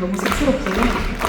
너무 쑥스럽구나.